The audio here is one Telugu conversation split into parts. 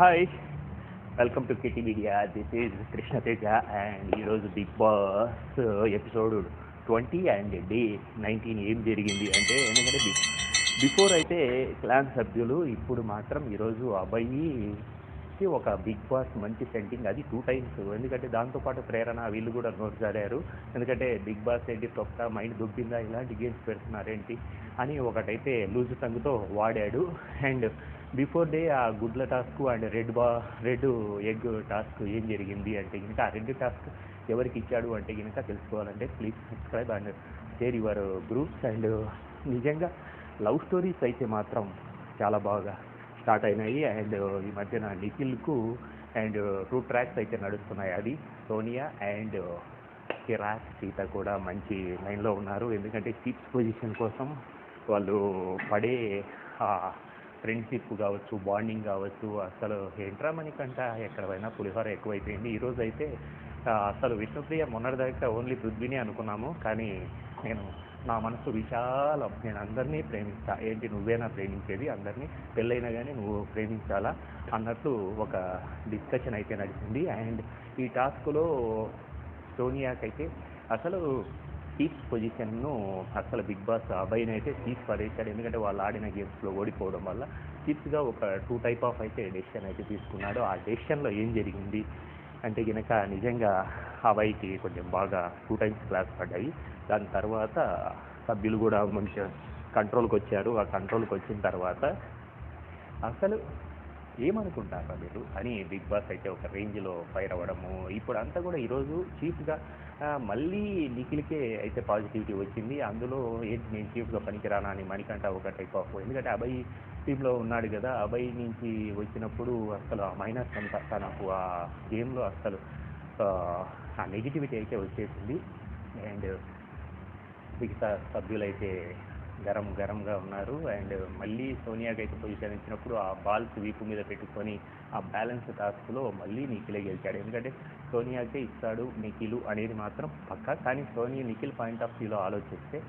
Hi welcome to Kitty Media this is Krishna Teja and ఈరోజు Bigg Boss episode twenty and day nineteen ఏం జరిగింది అంటే ఎందుకంటే బిఫోర్ అయితే క్లాన్ సభ్యులు ఇప్పుడు మాత్రం ఈరోజు అబ్బాయికి ఒక బిగ్ బాస్ మంచి సెంటింగ్. అది టూ టైమ్స్. ఎందుకంటే దాంతోపాటు ప్రేరణ వీళ్ళు కూడా నోట్ జారారు. ఎందుకంటే బిగ్ బాస్ ఏంటి తొక్క మైండ్ దుబ్బిందా ఇలాంటి గేమ్స్ పెడుతున్నారేంటి అని ఒకటైతే లూజ్ టంగ్తో వాడాడు. అండ్ బిఫోర్ డే ఆ గుడ్ల టాస్క్ అండ్ రెడ్ బా రెడ్ ఎగ్ టాస్క్ ఏం జరిగింది అంటే ఇంకా ఆ రెడ్ టాస్క్ ఎవరికి ఇచ్చాడు అంటే కనుక తెలుసుకోవాలంటే please subscribe and share your groups. And నిజంగా లవ్ స్టోరీస్ అయితే మాత్రం చాలా బాగా స్టార్ట్ అయినాయి. అండ్ ఈ మధ్యన నిఖిల్కు అండ్ టూ ట్రాక్స్ అయితే నడుస్తున్నాయి. అది సోనియా అండ్ కిరాక్ సీత కూడా మంచి లైన్లో ఉన్నారు. ఎందుకంటే చీఫ్ పొజిషన్ కోసం వాళ్ళు పడే ఫ్రెండ్షిప్ కావచ్చు బాండింగ్ కావచ్చు అసలు ఏంట్రా మనకంట ఎక్కడ పోయినా పులిహోర ఎక్కువైపోయింది. ఈరోజు అయితే అసలు విష్ణుప్రియ మొన్నటిదాకా ఓన్లీ పృథ్వీని అనుకున్నాము. కానీ నేను నా మనసు విశాలం నేను అందరినీ ప్రేమిస్తా. ఏంటి నువ్వేనా ప్రేమించేది? అందరినీ. పెళ్ళైనా కానీ నువ్వు ప్రేమించాలా? అన్నట్లు ఒక డిస్కషన్ అయితే నడిచింది. అండ్ ఈ టాస్క్లో సోనియాకైతే అసలు చీఫ్ పొజిషన్ను అసలు బిగ్ బాస్ అబ్బాయిని అయితే చీఫ్ పడేశాడు. ఎందుకంటే వాళ్ళు ఆడిన గేమ్స్లో ఓడిపోవడం వల్ల చీఫ్గా ఒక టూ టైప్ ఆఫ్ అయితే డెసిషన్ అయితే తీసుకున్నాడు. ఆ డెసిషన్లో ఏం జరిగింది? అంటే కనుక నిజంగా అబ్బాయికి కొంచెం బాగా టూ టైమ్స్ క్లాస్ పడ్డాయి. దాని తర్వాత సభ్యులు కూడా మంచిగా కంట్రోల్కి వచ్చారు ఆ కంట్రోల్కి వచ్చిన తర్వాత అసలు ఏమనుకుంటారా మీరు? అని బిగ్ బాస్ అయితే ఒక రేంజ్లో ఫైర్ అవ్వడము. ఇప్పుడు అంతా కూడా ఈరోజు చీఫ్గా మళ్ళీ నిఖిల్కే అయితే పాజిటివిటీ వచ్చింది. అందులో ఏంటి నేను చీఫ్గా పనికిరానా అని మణికంట ఒక టైప్ ఆఫ్ ఎందుకంటే అబ్బాయి టీంలో ఉన్నాడు కదా అబ్బాయి నుంచి వచ్చినప్పుడు అసలు ఆ మైనస్ అంతా తనకు ఆ గేమ్లో అసలు ఆ, ఆ నెగిటివిటీ అయితే వచ్చేసింది. అండ్ మిగతా సభ్యులైతే గరం గరంగా ఉన్నారు. అండ్ మళ్ళీ సోనియాకి అయితే పొజిషన్ ఇచ్చినప్పుడు ఆ బాల్స్ వీపు మీద పెట్టుకొని ఆ బ్యాలెన్స్ టాస్క్లో మళ్ళీ నిఖిలే గెలిచాడు. ఎందుకంటే సోనియాకే ఇస్తాడు నిఖిలు అనేది మాత్రం పక్కా. కానీ సోనియా నిఖిల్ పాయింట్ ఆఫ్ వ్యూలో ఆలోచిస్తే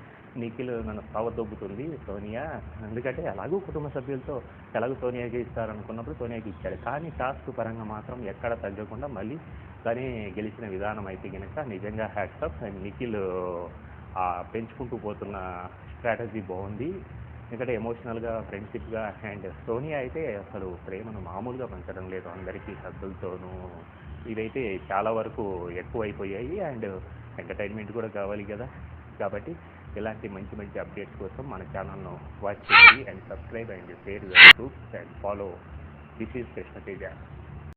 నిఖిల్ నన్ను దొబ్బుతుంది సోనియా. ఎందుకంటే అలాగూ కుటుంబ సభ్యులతో ఎలాగో సోనియాకి ఇస్తారనుకున్నప్పుడు సోనియాకి ఇచ్చాడు. కానీ టాస్క్ పరంగా మాత్రం ఎక్కడ తగ్గకుండా మళ్ళీ తనే గెలిచిన విధానం అయితే కనుక నిజంగా హ్యాట్సప్ అండ్ నిఖిల్ పెంచుకుంటూ పోతున్న స్ట్రాటజీ బాగుంది. ఎందుకంటే ఎమోషనల్గా ఫ్రెండ్షిప్గా అండ్ సోనియా అయితే అసలు ప్రేమను మామూలుగా పంచడం లేదు. అందరికీ సద్దులతోనూ ఇదైతే చాలా వరకు ఎక్కువైపోయాయి. అండ్ ఎంటర్టైన్మెంట్ కూడా కావాలి కదా. కాబట్టి ఇలాంటి మంచి మంచి అప్డేట్స్ కోసం మన ఛానల్ను వాచ్ చేయండి. And subscribe and share your groups and follow. This is Krishna Teja.